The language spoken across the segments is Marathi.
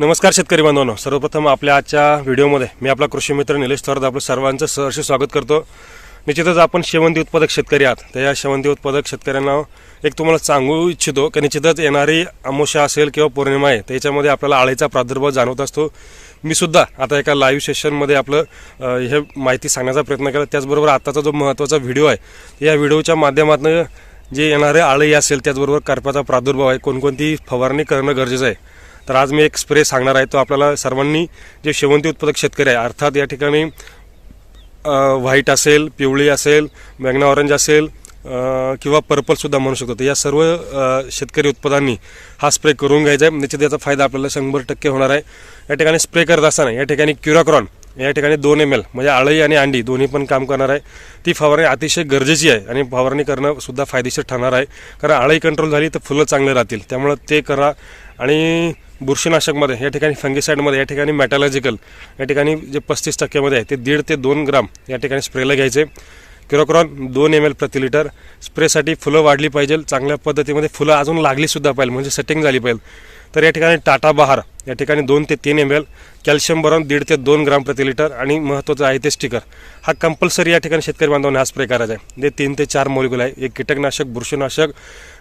नमस्कार शेतकरी बांधवांनो. सर्वप्रथम आपल्या आजच्या व्हिडिओमध्ये मी आपला कृषी मित्र निलेश थोरात आपलं सर्वांचं सहर्ष स्वागत करतो. निश्चितच आपण शेवंती उत्पादक शेतकरी आहात. तर या शेवंती उत्पादक शेतकऱ्यांना एक तुम्हाला सांगू इच्छितो की निश्चितच येणारी अमोशा असेल किंवा पौर्णिमा आहे त्याच्यामध्ये आपल्याला आळीचा प्रादुर्भाव जाणवत असतो. मी सुद्धा आता एका लाईव्ह सेशनमध्ये आपलं हे माहिती सांगण्याचा प्रयत्न केला. त्याचबरोबर आत्ताचा जो महत्त्वाचा व्हिडिओ आहे या व्हिडिओच्या माध्यमातून जे येणारे आळी असेल त्याचबरोबर करपाचा प्रादुर्भाव आहे. कोणकोणती फवारणी करणं गरजेचं आहे. तर आज मी एक स्प्रे सांगणार आहे. तो आपल्याला सर्वांनी जे शेवंती उत्पादक शेतकरी आहे अर्थात या ठिकाणी व्हाईट असेल पिवळी असेल मॅग्ना ऑरेंज असेल किंवा पर्पल सुद्धा म्हणू शकतो. तर या सर्व शेतकरी उत्पादनांनी हा स्प्रे करून घ्यायचा आहे. निश्चित याचा फायदा आपल्याला शंभर टक्के होणार आहे. या ठिकाणी स्प्रे करत असताना या ठिकाणी क्युराक्रॉन या ठिकाणी दोन एम एल म्हणजे आळई आणि अंडी दोन्ही पण काम करणार आहे. ती फवारणी अतिशय गरजेची आहे आणि फवारणी करणं सुद्धा फायदेशीर ठरणार आहे. कारण आळई कंट्रोल झाली तर फुलं चांगले राहतील. त्यामुळं ते करा. आणि बुरशीनाशकमध्ये या ठिकाणी फंगिसाईडमध्ये या ठिकाणी मॅटॅलॉजिकल या ठिकाणी जे पस्तीस टक्क्यामध्ये आहे ते दीड ते दोन ग्राम या ठिकाणी स्प्रेला घ्यायचे. किरोक्रॉन दोन एम एल प्रति लिटर. स्प्रेसाठी फुलं वाढली पाहिजे चांगल्या पद्धतीमध्ये फुलं अजून लागलीसुद्धा पाहिजे म्हणजे सेटिंग झाली पाहिजे. तर या ठिकाणी टाटा बहार या ठिकाणी दोन ते तीन एम एल कॅल्शियम बरोबर दीड ते दोन ग्राम प्रति लिटर आणि महत्त्वाचं आहे ते स्टिकर हा कंपल्सरी या ठिकाणी शेतकरी बांधवांना हा स्प्रे करायचा आहे. जे तीन ते चार मोलिक्युल आहे. एक कीटकनाशक बुरशीनाशक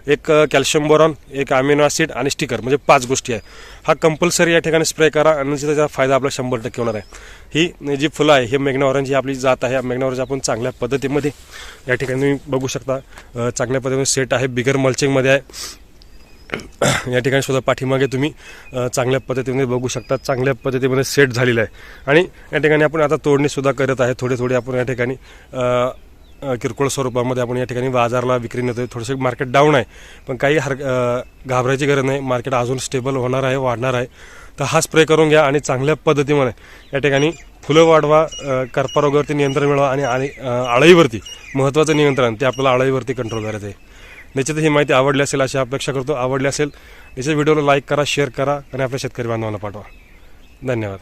एक कॅल्शियम बोरॉन एक अमिनो ॲसिड आणि स्टिकर म्हणजे पाच गोष्टी आहे. हा कंपल्सरी या ठिकाणी स्प्रे करा. आणि त्याचा फायदा आपला शंभर टक्के होणार आहे. ही जी फुलं आहे हे मेघनावरांची आपली जात आहे. मेघनावरांची आपण चांगल्या पद्धतीमध्ये या ठिकाणी तुम्ही बघू शकता. चांगल्या पद्धतीने सेट आहे. बिगर मल्चिंगमध्ये आहे. या ठिकाणी सुद्धा पाठीमागे तुम्ही चांगल्या पद्धतीने बघू शकता चांगल्या पद्धतीमध्ये सेट झालेला आहे. आणि या ठिकाणी आपण आता तोडणीसुद्धा करत आहे. थोडे थोडे आपण या ठिकाणी किरकोळ स्वरूपामध्ये आपण या ठिकाणी बाजारला विक्री नेतोय. थोडंसं मार्केट डाऊन आहे. पण काही हर घाबरायची गरज नाही. मार्केट अजून स्टेबल होणार आहे वाढणार आहे. तर हा स्प्रे करून घ्या आणि चांगल्या पद्धतीमध्ये या ठिकाणी फुलं वाढवा करपारोगावरती नियंत्रण मिळवा आणि आणि अळईवरती महत्त्वाचं नियंत्रण ते आपल्याला अळईवरती कंट्रोल करायचं आहे निश्चितच ही माहिती आवडली असेल अशी अपेक्षा करतो. आवडली असेल निश्चित व्हिडिओला लाईक करा शेअर करा आणि आपल्या शेतकरी बांधवांना पाठवा. धन्यवाद.